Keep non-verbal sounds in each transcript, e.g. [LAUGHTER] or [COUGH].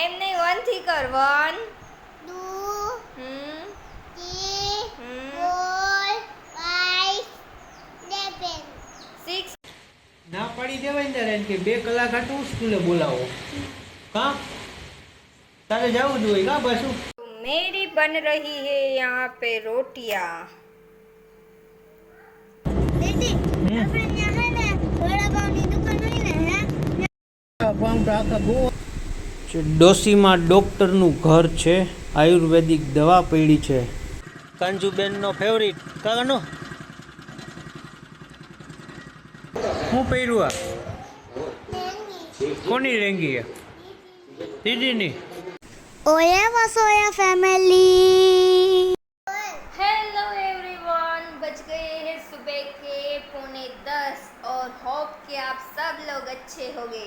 એમ નહીં વન થી કર વન two, હમ three, હમ four, five, seven. સિક્સ ના પાડી દેવાય ને ત્યારે એમ કે બે કલાક હાટું સ્કૂલે બોલાવો હા તારે જવું જ હોય કા પાછું मेरी बन रही है यहाँ पे रोटियां દીદી, આપણે ત્યાં હે ને વડાપાવની દુકાન હોય ને હે? ડોસીમાં ડોક્ટરનું ઘર છે આયુર્વેદિક દવા પડી છે કાંજુબેનનો ફેવરિટ કાનો હું પહેર્યું આ કોની રેંગી આ દીદીની ઓયા વસોયા ફેમિલી हेलो एवरीवन बज गए हैं सुबह के पौने दस और होप कि आप सब लोग अच्छे होंगे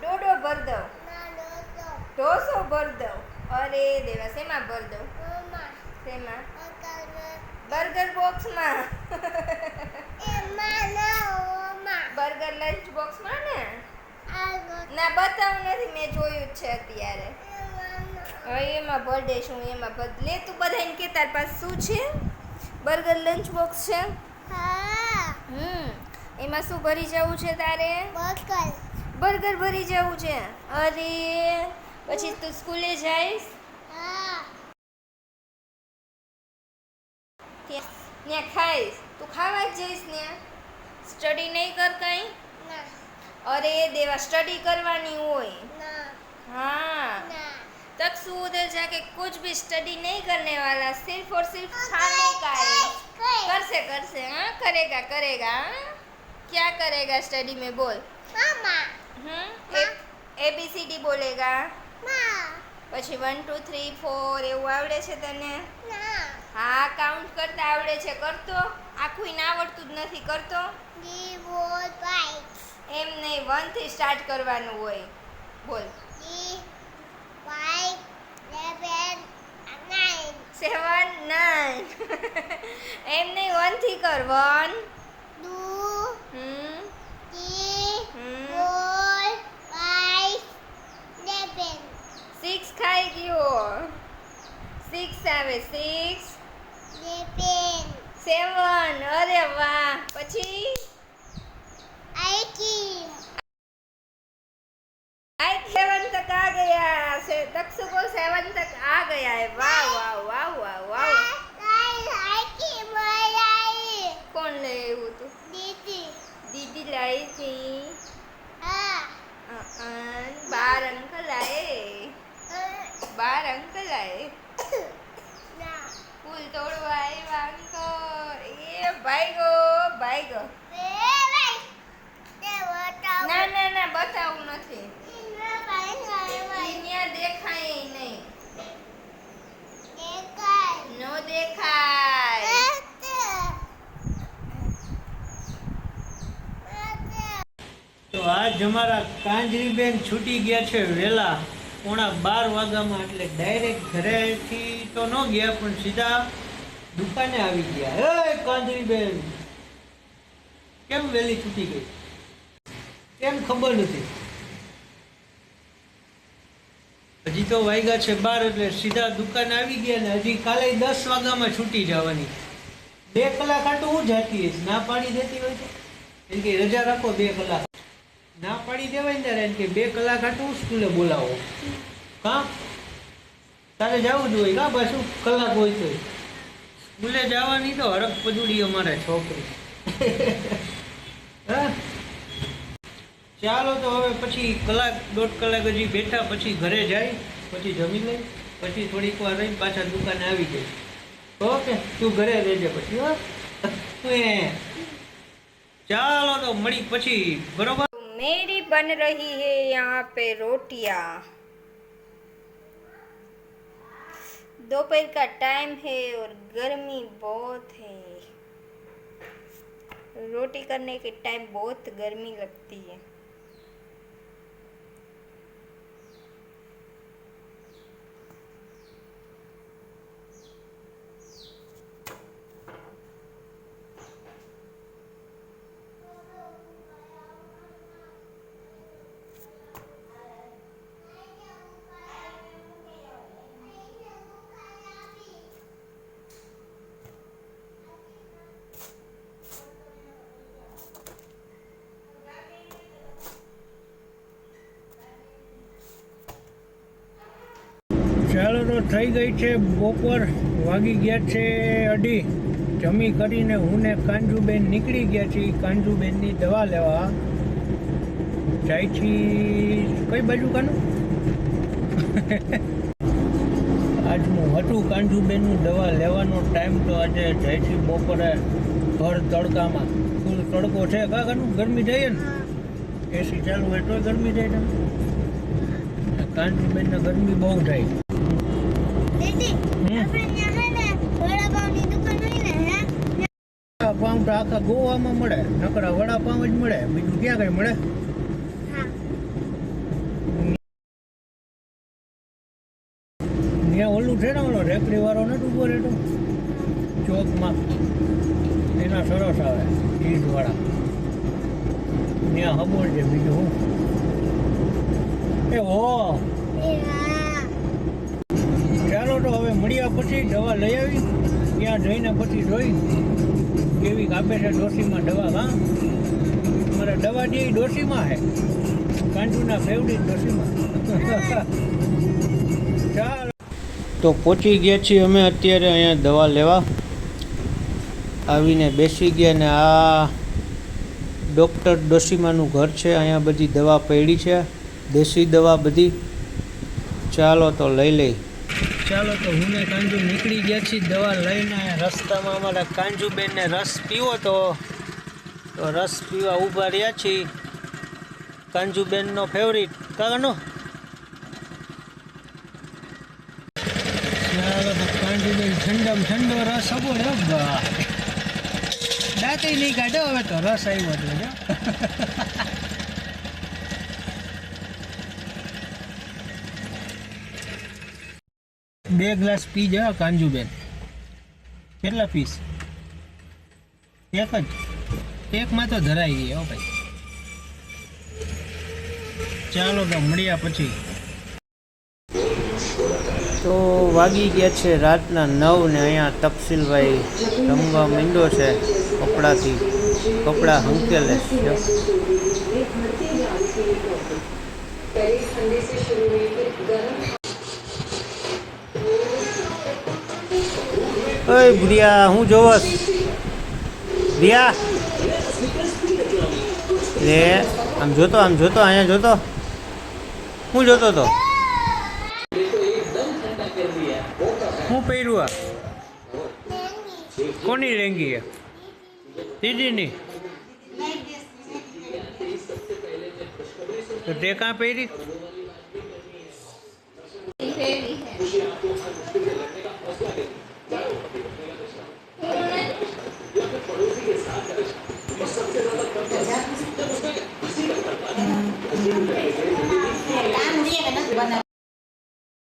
ડોડો ભર દઉં ઢોસો ભર દઉં અરે દેવા શેમાં ભર દઉં શેમાં? બર્ગર. બોક્સમાં. બર્ગર લંચ બોક્સમાં ને? ના બતાવું નથી મેં જોયું જ છે અત્યારે. હવે એમાં ભર દઈશું એમાં ભર લે તું બધાને કે તાર પાસે શું છે? બર્ગર લંચ બોક્સ છે? હમ એમાં શું ભરી જવું છે તારે બર્ગર ભરી જવું છે અરે પછી તું સ્કૂલે જઈશ ત્યાં ત્યાં ખાઈશ તું ખાવા જ જઈશ ત્યાં સ્ટડી નહીં કર કંઈ અરે દેવા સ્ટડી કરવાની હોય हाँ तक सु उधर जाके कुछ भी स्टडी नहीं करने वाला सिर्फ और सिर्फ खाने का है કરશે કરશે હા? કરેગા કરેગા હા? ક્યાં કરેગા સ્ટડી મેં? બોલ. મામા. હમ? એબીસીડી બોલેગા. પછી વન ટુ થ્રી ફોર એવું આવડે છે તને? હા કાઉન્ટ કરતા આવડે છે. કરતો? આખું ના આવડતું જ નથી. કરતો? એમ નહીં વનથી સ્ટાર્ટ કરવાનું હોય. બોલ. સેવન નાઇન [LAUGHS] એમ નહીં વનથી કર વન ટુ હમ. Three four five seven six ખાઈ ગયો. સિક્સ આવે સિક્સ સેવન સેવન અરે વાહ. પછી? સેવન તક આ ગયા. તક્ષકો દક્ષકો સેવન તક આ ગયા. હે વાહ વાહ વાહ વાહ વાહ. ભાઈગો ભાઈગો. ના ના ના, બતાવું નથી. અહીંયા દેખાય નહીં તો આજ અમારા કાંજરીબેન છૂટી ગયા છે વહેલા પોણા બાર વાગ્યામાં એટલે ડાયરેક્ટ ઘરેથી તો ન ગયા, પણ સીધા દુકાને આવી ગયા. હે કાંજરીબેન કેમ વહેલી છૂટી ગઈ? કેમ ખબર નથી? હજી તો વાગ્યા છે બાર એટલે સીધા દુકાને આવી ગયા ને હજી કાલે દસ વાગ્યામાં છૂટી જવાની. બે કલાક આટલું હું જતી હશે ના પાડી દેતી હોય તો? એમ કે રજા રાખો બે કલાક. ના પાડી દેવાય ને ત્યારે એમ કે બે કલાક આટલું સ્કૂલે બોલાવો. કાં? તારે જવું જ હોય. કાં પાછું કલાક હોય તો? સ્કૂલે જવાની તો હરક પજુડી અમારે છોકરી. ચાલો તો હવે પછી કલાક દોઢ કલાક હજી બેઠા પછી ઘરે જાય પછી જમી લઈ પછી થોડીક વાર રહી પાછા દુકાને આવી જાય ઓકે તું ઘરે રહેજે પછી હો. [LAUGHS] ચાલો તો મળી પછી બરોબર? મેરી બન રહી હે યહાં પે રોટિયા. दोपहर का टाइम है और गर्मी बहुत है रोटी करने के टाइम बहुत गर्मी लगती है તો થઈ ગઈ છે, બપોર વાગી ગયા છે અઢી. જમી કરીને હું ને કાંજુબેન નીકળી ગયા છીએ. કાંજુબેનની દવા લેવા. જાય છીએ કઈ બાજુ કાનું? આજનું હતું કાંજુબેનનું દવા લેવાનો ટાઈમ તો આજે જાય છે બપોરે ભર તડકામાં. ફૂલ તડકો છે કાકાનું ગરમી જઈએ ને એસી ચાલુ હોય તો ગરમી જાય ને કાંજુબેનને ગરમી બહુ થાય. વડાપાઉં આખા ગોવામાં મળે, નકરા વડાપાઉં જ મળે, બીજું ક્યાં કઈ મળે? ત્યાં ઓલું છે ને ઓલો રેકડી વાળો નથી ઊભો રહેતો? ચોકમાં. એના સરસ આવે, ઈટ ત્યાં હબોળ છે, બીજું હો એ હા ચાલો મળ્યા પછી દવા લઈ આવી, ત્યાં જઈને પછી જોઈ કેવી કાપે છે ડોસીમાં દવા, હા? મારે દવા જે ડોસીમાં છે કાંજુના ફેવરિટ ડોસીમાં. [LAUGHS] ચાલો. તો પહોંચી ગયા છીએ અમે અત્યારે અહીંયા દવા લેવા. આવીને બેસી ગયા ને આ ડૉક્ટર ડોસીમાનું ઘર છે, અહીંયા બધી દવા પડી છે. દેશી દવા બધી. ચાલો તો લઈ લઈ. ચાલો તો હું ને કાંજુ નીકળી ગયા છીએ દવા લઈને. રસ્તામાં અમારા કાંજુબેનને રસ પીવો તો તો રસ પીવા ઊભા રહ્યા છીએ. કાંજુબેનનો ફેવરિટ કાકાનો કાંજુબેન ઠંડમ ઠંડો રસ આપો રે દાંતે નહીં કાઢો હવે તો રસ આવ્યો તો [LAUGHS] બે ગ્લાસ પી જા કાંજુબેન કેટલા પીસ? એક જ? એકમાં તો ધરાઈ ગઈ હો ભાઈ. ચાલો તો મળ્યા પછી. તો વાગી ગયા છે રાતના નવ ને અહીંયા તપસીલભાઈ રમવા મીંડો છે કપડાથી. કપડાં હંકેલે ઓય ભુડિયા હું જોવસ? ભિયા લે, આમ જોતો આમ જોતો, અહીંયા જોતો? હું જોતો તો? હું પહેર્યું આ? કોની રેંગી છે દીદીની? તો તે કાં પહેરી?